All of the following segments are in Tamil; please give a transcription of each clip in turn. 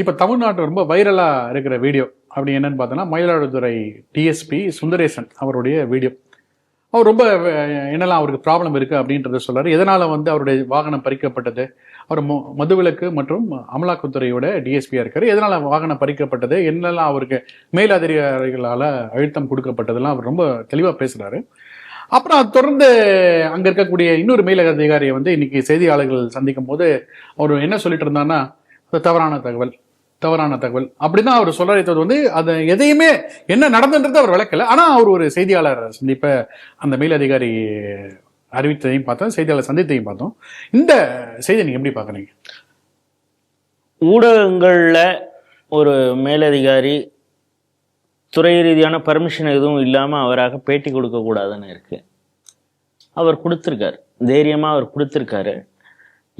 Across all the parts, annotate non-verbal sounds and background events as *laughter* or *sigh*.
இப்போ தமிழ்நாட்டில் ரொம்ப வைரலாக இருக்கிற வீடியோ அப்படி என்னன்னு பார்த்தோன்னா மயிலாடுதுறை டிஎஸ்பி சுந்தரேசன் அவருடைய வீடியோ. அவர் ரொம்ப என்னெல்லாம் அவருக்கு ப்ராப்ளம் இருக்குது அப்படின்றத சொல்கிறார் எதனால் வந்து அவருடைய வாகனம் பறிக்கப்பட்டது? அவர் மு மதுவிலக்கு மற்றும் அமலாக்கத்துறையோட டிஎஸ்பியாக இருக்கார். எதனால் வாகனம் பறிக்கப்பட்டது? என்னெல்லாம் அவருக்கு மேலதிகாரிகளால் அழுத்தம் கொடுக்கப்பட்டதெல்லாம் அவர் ரொம்ப தெளிவாக பேசுகிறாரு அப்புறம் தொடர்ந்து அங்கே இருக்கக்கூடிய இன்னொரு மேலக அதிகாரியை வந்து இன்னைக்கு செய்தியாளர்கள் சந்திக்கும் போது அவர் என்ன சொல்லிட்டு இருந்தாருன்னா தவறான தகவல். தவறான தகவல். அப்படிதான் அவர் சொல்றது வந்து அது எதையுமே என்ன நடந்துன்றது அவர் விளக்கல. ஆனா அவர் ஒரு செய்தியாளர் சந்திப்ப அந்த மேலதிகாரி அறிவித்ததையும் பார்த்தோம் செய்தியாளர் சந்தித்தையும் பார்த்தோம். இந்த செய்தியை நீங்க எப்படி பாக்குறீங்க ஊடகங்களில் ஒரு மேலதிகாரி துறை ரீதியான பர்மிஷன் எதுவும் இல்லாமல் அவராக பேட்டி கொடுக்கக்கூடாதுன்னு இருக்கு. அவர் கொடுத்துருக்காரு. தைரியமாக அவர் கொடுத்துருக்காரு.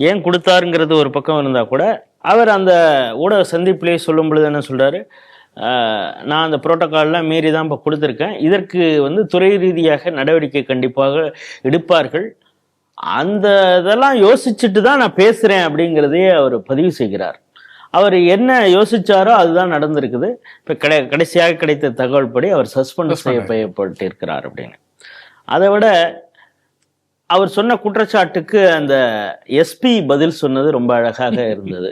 ஏன் கொடுத்தாருங்கிறது ஒரு பக்கம் இருந்தால் கூட அவர் அந்த ஊடக சந்திப்பிலே சொல்லும் பொழுது என்ன சொல்கிறாரு நான் அந்த புரோட்டோக்கால்லாம் மீறி தான் இப்போ கொடுத்துருக்கேன். இதற்கு வந்து துறை ரீதியாக நடவடிக்கை கண்டிப்பாக எடுப்பார்கள். அந்த இதெல்லாம் யோசிச்சுட்டு தான் நான் பேசுகிறேன் அப்படிங்கிறதையே அவர் பதிவு செய்கிறார். அவர் என்ன யோசிச்சாரோ அதுதான் நடந்திருக்குது. இப்போ கடை கடைசியாக கிடைத்த தகவல் படி அவர் சஸ்பெண்ட். செய்யப்பட்டிருக்கிறார் அப்படின்னு. அதை விட அவர் சொன்ன குற்றச்சாட்டுக்கு அந்த எஸ்பி பதில் சொன்னது ரொம்ப அழகாக *laughs* இருந்தது.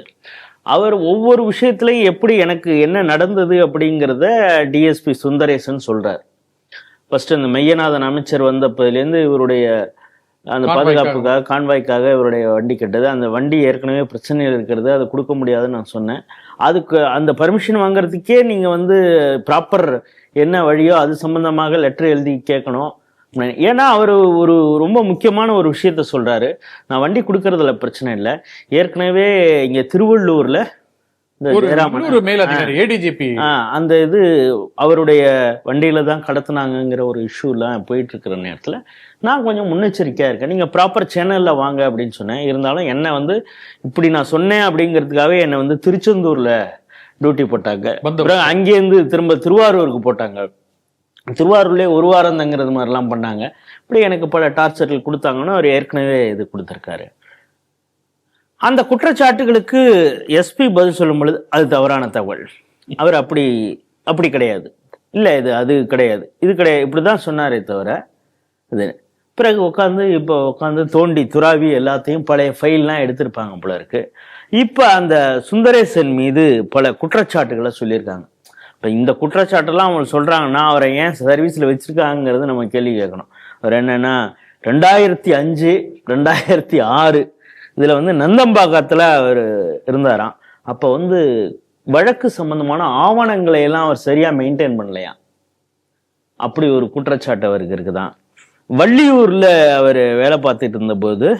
அவர் ஒவ்வொரு விஷயத்துலையும் எப்படி எனக்கு என்ன நடந்தது அப்படிங்கிறத டிஎஸ்பி சுந்தரேசன் சொல்றார். ஃபர்ஸ்ட் இந்த மெய்யநாதன் அமைச்சர் வந்தப்பதுலேருந்து இவருடைய அந்த. பாதுகாப்புக்காக கான்வாய்க்காக இவருடைய வண்டி கட்டது. அந்த வண்டி ஏற்கனவே பிரச்சனையில் இருக்கிறது. அது கொடுக்க முடியாதுன்னு நான் சொன்னேன். அதுக்கு அந்த பர்மிஷன் வாங்குறதுக்கே நீங்கள் வந்து ப்ராப்பர் என்ன வழியோ அது சம்பந்தமாக லெட்டர் எழுதி கேட்கணும். ஏன்னா அவர் ஒரு ரொம்ப முக்கியமான ஒரு விஷயத்த சொல்றாரு. நான் வண்டி கொடுக்கறதுல பிரச்சனை இல்லை. ஏற்கனவே இங்க திருவள்ளூர்ல அந்த இது அவருடைய வண்டியில தான் கடத்துனாங்கங்கிற ஒரு இஷ்யூலாம் போயிட்டு இருக்கிற நேரத்தில் நான் கொஞ்சம் முன்னெச்சரிக்கையா இருக்கேன். நீங்க ப்ராப்பர் சேனல்ல வாங்க அப்படின்னு சொன்னேன். இருந்தாலும் என்ன வந்து இப்படி நான் சொன்னேன் அப்படிங்கிறதுக்காகவே என்னை வந்து திருச்செந்தூர்ல டியூட்டி போட்டாங்க. அப்புறம் அங்கேருந்து திரும்ப திருவாரூருக்கு போட்டாங்க. திருவாரூர்லேயே ஒரு வாரம் தங்கிறது மாதிரிலாம் பண்ணாங்க. இப்படி எனக்கு பல டார்ச்சர்கள் கொடுத்தாங்கன்னு அவர் ஏற்கனவே இது கொடுத்துருக்காரு. அந்த குற்றச்சாட்டுகளுக்கு எஸ்பி பதில் சொல்லும் பொழுது அது தவறான தகவல். அவர் அப்படி அப்படி கிடையாது. இல்லை இது அது கிடையாது. இது கிடையாது. இப்படி தான் சொன்னாரே தவிர இது பிறகு உட்காந்து இப்போ உட்காந்து தோண்டி துறாவி எல்லாத்தையும் பழைய ஃபைல்லாம் எடுத்திருப்பாங்க போல இருக்கு. இப்போ அந்த சுந்தரேசன் மீது பல குற்றச்சாட்டுகளை சொல்லியிருக்காங்க. இப்போ இந்த குற்றச்சாட்டெல்லாம் அவங்க சொல்கிறாங்கன்னா அவரை ஏன் சர்வீஸில் வச்சுருக்காங்கிறது நம்ம கேள்வி கேட்கணும். அவர் என்னென்னா ரெண்டாயிரத்தி அஞ்சு ரெண்டாயிரத்தி ஆறு இதில் வந்து நந்தம்பாக்கத்தில் அவர் இருந்தாராம். அப்போ வந்து வழக்கு சம்பந்தமான ஆவணங்களை எல்லாம் அவர் சரியாக மெயின்டைன் பண்ணலையா? அப்படி ஒரு குற்றச்சாட்டு அவருக்கு இருக்குதான். வள்ளியூரில் அவர் வேலை பார்த்துட்டு இருந்தபோது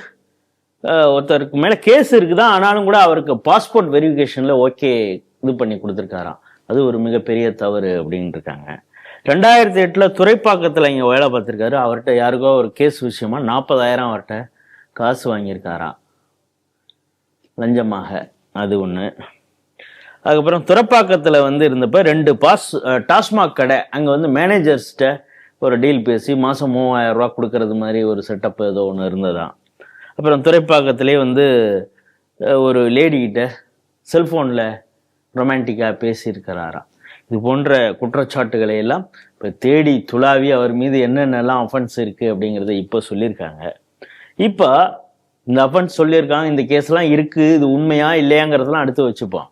ஒருத்தருக்கு மேலே கேஸ் இருக்குதான். ஆனாலும் கூட அவருக்கு பாஸ்போர்ட் வெரிஃபிகேஷனில் ஓகே இது பண்ணி கொடுத்துருக்காராம். அது ஒரு மிகப்பெரிய தவறு அப்படின்னு இருக்காங்க ரெண்டாயிரத்தி எட்டில் துறைப்பாக்கத்தில் இங்கே வேலை பார்த்துருக்காரு. அவர்கிட்ட யாருக்கோ ஒரு கேஸ் விஷயமா நாற்பதாயிரம் அவர்கிட்ட காசு வாங்கியிருக்காராம் லஞ்சமாக. அது ஒன்று அதுக்கப்புறம் துறப்பாக்கத்தில் வந்து இருந்தப்போ ரெண்டு பாஸ் டாஸ்மாக் கடை அங்கே வந்து மேனேஜர்ஸ்கிட்ட ஒரு டீல் பேசி மாதம் மூவாயிரம் ரூபா கொடுக்கறது மாதிரி ஒரு செட்டப் ஏதோ ஒன்று இருந்ததாம் அப்புறம் துறைப்பாக்கத்திலே வந்து ஒரு லேடிக்கிட்ட செல்ஃபோனில் ரொமான்டிக்காக பேசியிருக்கிறாராம். இது போன்ற குற்றச்சாட்டுகளை எல்லாம் இப்போ தேடி துளாவி அவர் மீது என்னென்னலாம் அஃபென்ஸ் இருக்குது அப்படிங்கிறத இப்போ சொல்லியிருக்காங்க. இப்போ இந்த அஃபென்ஸ் சொல்லியிருக்காங்க இந்த கேஸ்லாம் இருக்குது இது உண்மையா இல்லையாங்கிறதெல்லாம் அடுத்து வச்சுப்போம்.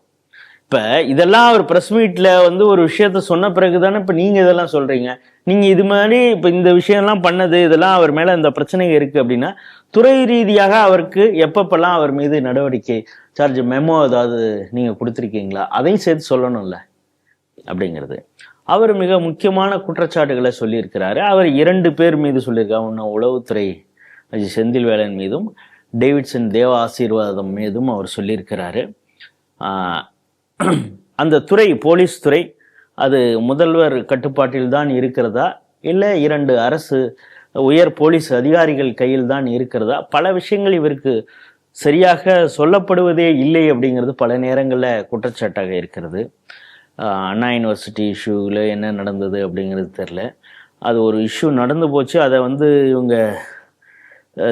இப்போ இதெல்லாம் அவர் ப்ரெஸ் மீட்டில் வந்து ஒரு விஷயத்த சொன்ன பிறகு தானே இப்போ நீங்கள் இதெல்லாம் சொல்கிறீங்க நீங்கள் இது மாதிரி இப்போ இந்த விஷயம்லாம் பண்ணது இதெல்லாம் அவர் மேலே இந்த பிரச்சனைகள் இருக்குது அப்படின்னா துறை ரீதியாக அவருக்கு எப்பப்பெல்லாம் அவர் மீது நடவடிக்கை சார்ஜ் மெமோ ஏதாவது நீங்கள் கொடுத்துருக்கீங்களா? அதையும் சேர்த்து சொல்லணும்ல அப்படிங்கிறது. அவர் மிக முக்கியமான குற்றச்சாட்டுகளை சொல்லியிருக்கிறாரு. அவர் இரண்டு பேர் மீது சொல்லியிருக்காரு ஒன்று உளவுத்துறை செந்தில் செந்தில்வேலன் மீதும் டேவிட்சன் தேவ ஆசீர்வாதம் மீதும் அவர் சொல்லியிருக்கிறாரு. அந்த துறை போலீஸ் துறை அது முதல்வர் கட்டுப்பாட்டில் தான் இருக்கிறதா? இல்லை இரண்டு அரசு உயர் போலீஸ் அதிகாரிகள் கையில் தான் இருக்கிறதா? பல விஷயங்கள் இவருக்கு சரியாக சொல்லப்படுவதே இல்லை அப்படிங்கிறது பல நேரங்களில் குற்றச்சாட்டாக இருக்கிறது. அண்ணா யூனிவர்சிட்டி இஷ்யூவில் என்ன நடந்தது அப்படிங்கிறது தெரில அது ஒரு இஷ்யூ நடந்து போச்சு. அதை வந்து இவங்க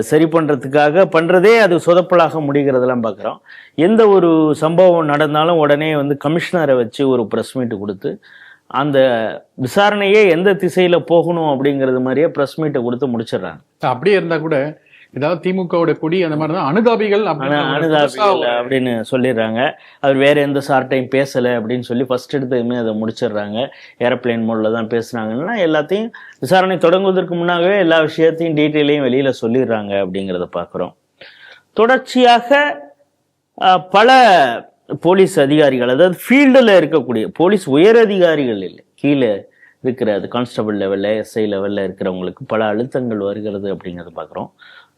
சரி பண்ணுறதுக்காக பண்ணுறதே அது சொதப்பலாக முடிகிறதெல்லாம் பார்க்குறோம். எந்த ஒரு சம்பவம் நடந்தாலும் உடனே வந்து கமிஷனரை வச்சு ஒரு ப்ரெஸ் மீட் கொடுத்து அந்த விசாரணையே எந்த திசையில போகணும் அப்படிங்கிறது மாதிரியே ப்ரெஸ் மீட்டை கொடுத்து முடிச்சிடுறாங்க. அப்படியே இருந்தா கூட ஏதாவது திமுகவோட கொடி அந்த மாதிரி தான் அனுதாபிகள் அனுதாபிகள் அப்படின்னு சொல்லிடுறாங்க. அவர் வேற எந்த சார்ட்டையும் பேசல அப்படின்னு சொல்லி ஃபர்ஸ்ட் எடுத்ததுமே அதை முடிச்சிடுறாங்க. ஏரோப்ளேன் மோட்ல தான் பேசுனாங்கன்னா எல்லாத்தையும் விசாரணை தொடங்குவதற்கு முன்னாகவே எல்லா விஷயத்தையும் டீட்டெயிலையும் வெளியில சொல்லிடுறாங்க அப்படிங்கிறத பார்க்குறோம். தொடர்ச்சியாக பல போலீஸ் அதிகாரிகள் அதாவது ஃபீல்டில் இருக்கக்கூடிய போலீஸ் உயர் அதிகாரிகள் இல்லை கீழே இருக்கிற அது கான்ஸ்டபிள் லெவலில் எஸ்ஐ லெவலில் இருக்கிறவங்களுக்கு பல அழுத்தங்கள் வருகிறது அப்படிங்கிறத பார்க்குறோம்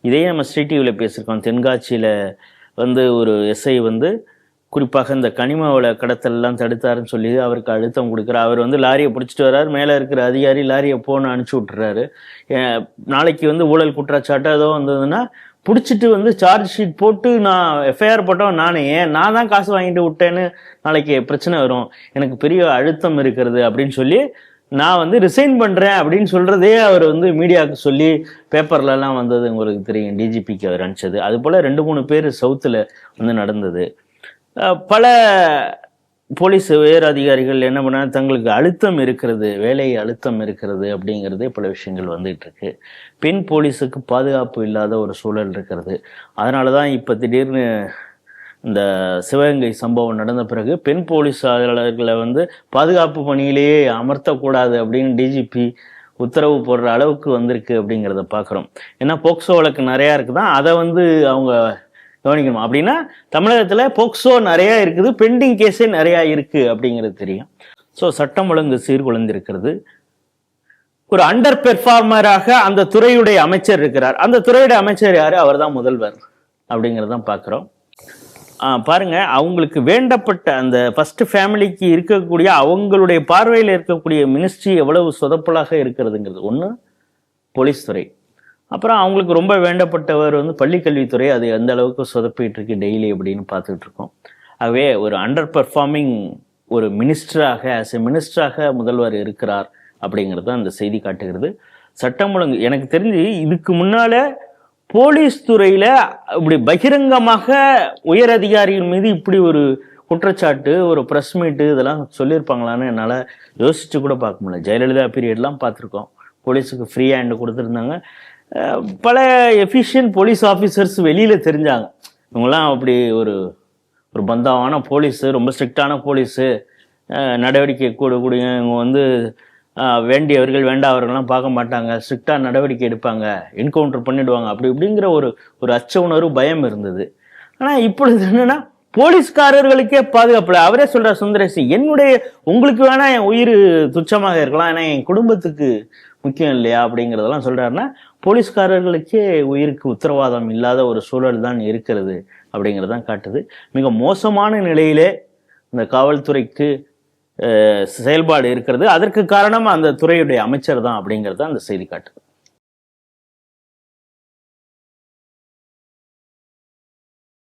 இதே நம்ம ஸ்ரீ டிவியில் பேசியிருக்கோம் தென்காட்சியில் வந்து ஒரு எஸ்ஐ வந்து குறிப்பாக இந்த கனிம வள கடத்தல்லாம் தடுத்தாருன்னு சொல்லி அவருக்கு அழுத்தம் கொடுக்குறார் அவர் வந்து லாரியை பிடிச்சிட்டு வர்றார் மேலே இருக்கிற அதிகாரி லாரியை போன்னு அனுப்பிச்சி விட்டுறாரு. நாளைக்கு வந்து ஊழல் குற்றச்சாட்டு ஏதோ வந்ததுன்னா பிடிச்சிட்டு வந்து சார்ஜ் ஷீட் போட்டு நான் எஃப்ஐஆர் போட்டவன் நானே. ஏன் நான் தான் காசு வாங்கிட்டு விட்டேன்னு நாளைக்கு பிரச்சனை வரும். எனக்கு பெரிய அழுத்தம் இருக்கிறது அப்படின்னு சொல்லி நான் வந்து ரிசைன் பண்ணுறேன் அப்படின்னு சொல்கிறதே அவர் வந்து மீடியாவுக்கு சொல்லி பேப்பர்லலாம் வந்தது உங்களுக்கு தெரியும். டிஜிபிக்கு அவர் அனுப்பிச்சது. அது போல் ரெண்டு மூணு பேர் சவுத்தில் வந்து நடந்தது. பல போலீஸ் உயர் அதிகாரிகள் என்ன பண்ணா தங்களுக்கு அழுத்தம் இருக்கிறது வேலை அழுத்தம் இருக்கிறது அப்படிங்கிறதே பல விஷயங்கள் வந்துட்டு இருக்கு. பெண் போலீஸுக்கு பாதுகாப்பு இல்லாத ஒரு சூழல் இருக்கிறது. அதனால தான் இப்போ திடீர்னு இந்த சிவகங்கை சம்பவம் நடந்த பிறகு பெண் போலீஸாளர்களை வந்து பாதுகாப்பு பணியிலேயே அமர்த்தக்கூடாது அப்படின்னு டிஜிபி உத்தரவு போடுற அளவுக்கு வந்திருக்கு அப்படிங்கிறத பார்க்குறோம் ஏன்னா போக்சோ வழக்கு நிறையா இருக்குதான். அதை வந்து அவங்க கவனிக்கணும். அப்படின்னா தமிழகத்தில் போக்சோ நிறையா இருக்குது பெண்டிங் கேஸே நிறையா இருக்குது அப்படிங்கிறது தெரியும். ஸோ சட்டம் ஒழுங்கு சீர்குலைந்திருக்கிறது. ஒரு அண்டர் பெர்ஃபார்மராக அந்த துறையுடைய அமைச்சர் இருக்கிறார். அந்த துறையுடைய அமைச்சர் யாரு? அவர்தான் முதல்வர் அப்படிங்கிறதான் பார்க்குறோம். பாருங்க அவங்களுக்கு வேண்டப்பட்ட அந்த ஃபர்ஸ்ட் ஃபேமிலிக்கு இருக்கக்கூடிய அவங்களுடைய பார்வையில் இருக்கக்கூடிய மினிஸ்ட்ரி எவ்வளவு சொதப்பலாக இருக்கிறதுங்கிறது. ஒன்று போலீஸ் துறை. அப்புறம் அவங்களுக்கு ரொம்ப வேண்டப்பட்டவர் வந்து பள்ளிக்கல்வித்துறை அது எந்த அளவுக்கு சொதப்பிட்டு இருக்கு டெய்லி அப்படின்னு பார்த்துட்டு இருக்கோம் ஆகவே ஒரு அண்டர் பர்ஃபார்மிங் ஒரு மினிஸ்டராக ஆஸ் எ மினிஸ்டராக முதல்வர் இருக்கிறார் அப்படிங்கிறது தான் அந்த செய்தி காட்டுகிறது. சட்டம் ஒழுங்கு எனக்கு தெரிஞ்சு இதுக்கு முன்னால போலீஸ் துறையில் இப்படி பகிரங்கமாக உயர் அதிகாரிகள் மீது இப்படி ஒரு குற்றச்சாட்டு ஒரு ப்ரெஸ் மீட்டு இதெல்லாம் சொல்லியிருப்பாங்களான்னு என்னால் யோசிச்சு கூட பார்க்க முடியல. ஜெயலலிதா பீரியட்லாம் பார்த்துருக்கோம். போலீஸுக்கு ஃப்ரீ ஹேண்டு கொடுத்துருந்தாங்க. பல எஃபிஷியன்ட் போலீஸ் ஆஃபீஸர்ஸ் வெளியில் தெரிஞ்சாங்க. இவங்கெல்லாம் அப்படி ஒரு ஒரு பந்தாவான போலீஸு ரொம்ப ஸ்ட்ரிக்டான போலீஸு நடவடிக்கை கூடக்கூடிய இவங்க வந்து வேண்டியவர்கள் வேண்டாதவர்கள்லாம் பார்க்க மாட்டாங்க. ஸ்ட்ரிக்டாக நடவடிக்கை எடுப்பாங்க. என்கவுண்டர் பண்ணிடுவாங்க. அப்படி இப்படிங்கிற ஒரு ஒரு அச்ச உணர்வு பயம் இருந்தது. ஆனால் இப்பொழுது என்னென்னா போலீஸ்காரர்களுக்கே பாதுகாப்பு அவரே சொல்கிறார் சுந்தரேசி என்னுடைய உங்களுக்கு வேணா என் உயிர் துச்சமாக இருக்கலாம். ஏன்னா என் குடும்பத்துக்கு முக்கியம் இல்லையா அப்படிங்கிறதெல்லாம் சொல்கிறாருன்னா போலீஸ்காரர்களுக்கே உயிருக்கு உத்தரவாதம் இல்லாத ஒரு சூழல் தான் இருக்கிறது அப்படிங்கிறதான் காட்டுது. மிக மோசமான நிலையிலே இந்த காவல்துறைக்கு செயல்பாடு இருக்கிறது. அதற்கு காரணம் அந்த துறையுடைய அமைச்சர் தான் அப்படிங்கிறது அந்த செய்தி காட்டுது.